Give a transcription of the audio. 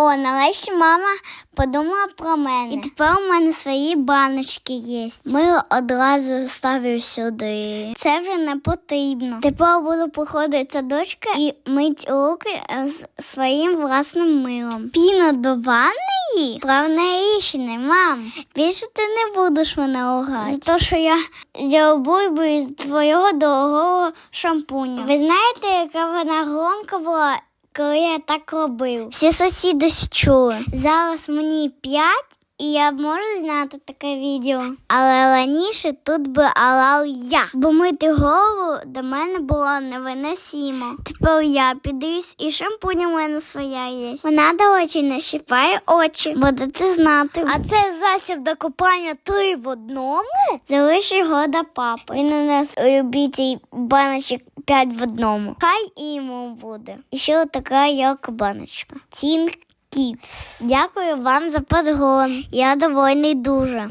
О, нарешті мама подумала про мене. І тепер у мене свої баночки є. Ми одразу ставив сюди. Це вже не потрібно. Тепер буду походити садочка і мить руки з своїм власним милом. Піна до ванної? Правне рішення, мам. Більше ти не будеш мене лгати. За те, що я бульбу із твого дорогого шампуня. Ви знаєте, яка вона громка була? Коли я так робив. Всі сусіди чули. Зараз мені п'ять. І я можу зняти таке відео. Але раніше тут би орав я, бо мити голову до мене було невиносимо. Тепер я підусь і шампунь у мене своя є. Вона до очі не щипає очі, будете знати. А це засіб до купання три в одному. Залиш його до папи. Він у нас любитель баночок п'ять в одному. Хай йому буде. І ще така як баночка. Тін Кітс. Дякую вам за подгон. Я довольний дуже.